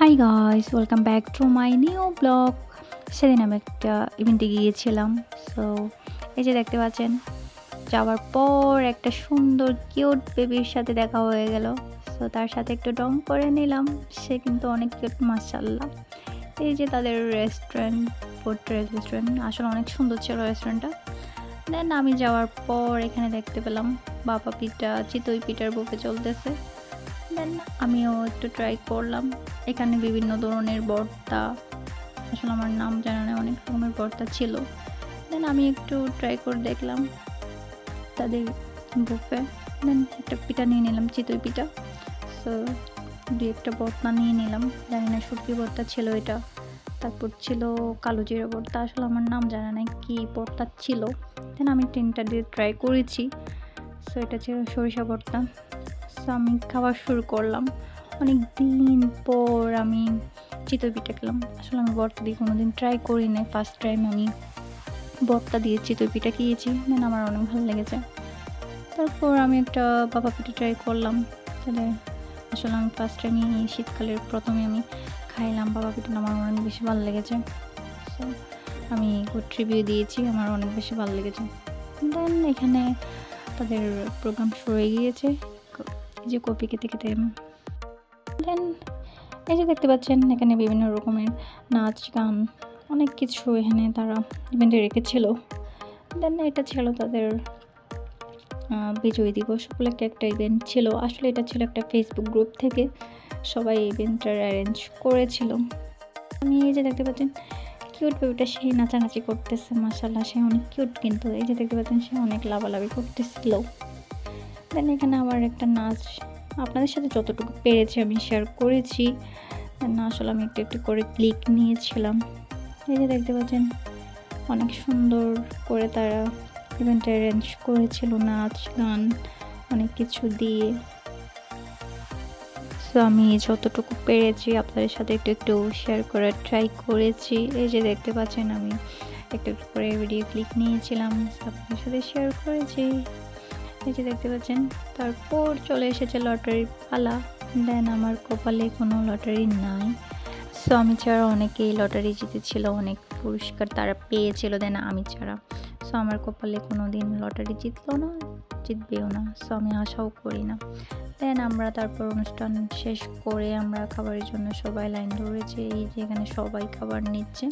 Hi guys welcome back to my new blog সেদিন আমি একটা ইভেন্টে গিয়েছিলাম সো এই যে দেখতে পাচ্ছেন, যাওয়ার পর একটা সুন্দর কিউট বেবির সাথে দেখা হয়ে গেল। সো তার সাথে একটু ডং করে নিলাম, সে কিন্তু অনেক কিউট মাসাল্লাহ এই যে তাদের রেস্টুরেন্ট ফুড রেস্টুরেন্ট আসলে অনেক সুন্দর ছিল রেস্টুরেন্টটা দেন আমি যাওয়ার পর এখানে দেখতে পেলাম, বাবা পিঠা, চিতই পিঠার বুকে চলতেছে। দেন, আমিও একটু ট্রাই করলাম। এখানে বিভিন্ন ধরনের ভর্তা, আসলে আমার নাম জানা নেই, অনেক রকমের ভর্তা ছিল। দেন আমি একটু ট্রাই করে দেখলাম তাদের বুফে দেন একটা পিঠা নিয়ে নিলাম, চিতই পিঠা। সো দু একটা ভর্তা নিয়ে নিলাম। জানি না শুটকি ভর্তা ছিল এটা। তারপর ছিল কালো জিরা ভর্তা। আসলে আমার নাম জানা নাই কী ভর্তা ছিল। দেন আমি তিনটা দিয়ে ট্রাই করেছি। সো এটা ছিল সরিষা ভর্তা। সো আমি খাওয়া শুরু করলাম। অনেক দিন পর আমি চিতই পিঠা খেলাম। আসলে আমি বর্তা দিয়ে কোনো দিন ট্রাই করি নাই ফার্স্ট টাইম আমি বর্তা দিয়ে চিতই পিঠা খেয়েছি। দেন আমার অনেক ভালো লেগেছে। তারপর আমি একটা বাবা পিঠা ট্রাই করলাম। তাহলে আসলে আমি ফার্স্ট টাইমই শীতকালের প্রথমে আমি খাইলাম বাবা পিঠা। আমার অনেক বেশি ভালো লেগেছে। আমি গুড রিভিউ দিয়েছি। আমার অনেক বেশি ভালো লেগেছে। দেন এখানে তাদের প্রোগ্রাম শুরু হয়ে গিয়েছে। এই যে কপি খেতে খেতে। দেন এই যে দেখতে পাচ্ছেন, এখানে বিভিন্ন রকমের নাচ, গান, অনেক কিছু এখানে তারা ইভেন্টে রেখেছিল। দেন এটা ছিল তাদের বিজয় দিবস উপলক্ষে একটা ইভেন্ট ছিল। আসলে এটা ছিল একটা ফেসবুক গ্রুপ থেকে সবাই ইভেন্টটার অ্যারেঞ্জ করেছিল। আমি এই যে দেখতে পাচ্ছেন কিউট বেবিটা সেই নাচানাচি করতেছে মাসাল্লাহ সে অনেক কিউট কিন্তু। এই যে দেখতে পাচ্ছেন, সে অনেক লাভালাভি করতেছিল। দেন এখানে আমার একটা নাচ আপনাদের সাথে যতটুকু পেরেছি আমি শেয়ার করেছি। না আসলে আমি একটু একটু করে ক্লিক নিয়েছিলাম। এই যে দেখতে পাচ্ছেন, অনেক সুন্দর করে তারা ইভেন্ট অ্যারেঞ্জ করেছিল, নাচ, গান, অনেক কিছু দিয়ে। সো আমি যতটুকু পেরেছি আপনাদের সাথে একটু একটু শেয়ার করার ট্রাই করেছি। এই যে দেখতে পাচ্ছেন, আমি একটু একটু করে ভিডিও ক্লিক নিয়েছিলাম, আপনাদের সাথে শেয়ার করেছি। যে দেখতে পাচ্ছেন? তারপর চলে এসেছে লটারির পালা। দেন আমার কপালে কোনো লটারি নাই। সো আমি ছাড়া অনেকেই লটারি জিতেছিল, অনেক পুরস্কার তারা পেয়েছিল, দেন আমি ছাড়া। সো আমার কপালে কোনো দিন লটারি জিতলো না, জিতবেও না। সো আমি আশাও করি না। দেন আমরা তারপর অনুষ্ঠান শেষ করে আমরা খাবারের জন্য সবাই লাইন ধরেছি, এই যে এখানে সবাই খাবার নিচ্ছে।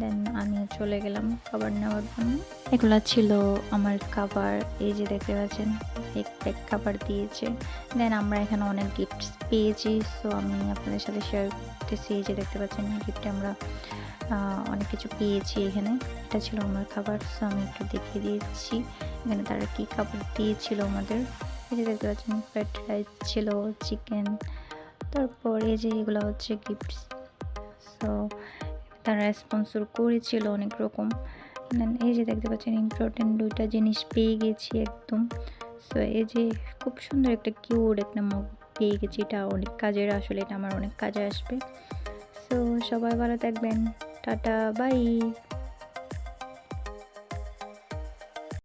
দেন আমি চলে গেলাম খাবার নেওয়ার জন্য। এগুলো ছিল আমার খাবার, এই যে দেখতে পাচ্ছেন, এক প্যাক খাবার দিয়েছে। দেন আমরা এখানে অনেক গিফট পেয়েছি সো আমি আপনাদের সাথে শেয়ার করতেছি, এই যে দেখতে পাচ্ছেন গিফটে আমরা অনেক কিছু পেয়েছি এখানে। এটা ছিল আমার খাবার সো আমি একটু দেখিয়ে দিয়েছি এখানে তারা কী খাবার দিয়েছিল আমাদের। এই যে দেখতে পাচ্ছেন ফ্রাইড রাইস ছিল চিকেন তারপর এই যে এগুলো হচ্ছে গিফট সো তারা স্পন্সর করেছিল অনেক রকম দেন এই যে দেখতে পাচ্ছেন ইম্পর্টেন্ট দুইটা জিনিস পেয়ে গেছি একদম সো এই যে খুব সুন্দর একটা কিউড একটা মগ পেয়ে গেছি, এটা অনেক কাজের আসলে, এটা আমার অনেক কাজে আসবে সো সবাই ভালো থাকবেন, টাটা বাই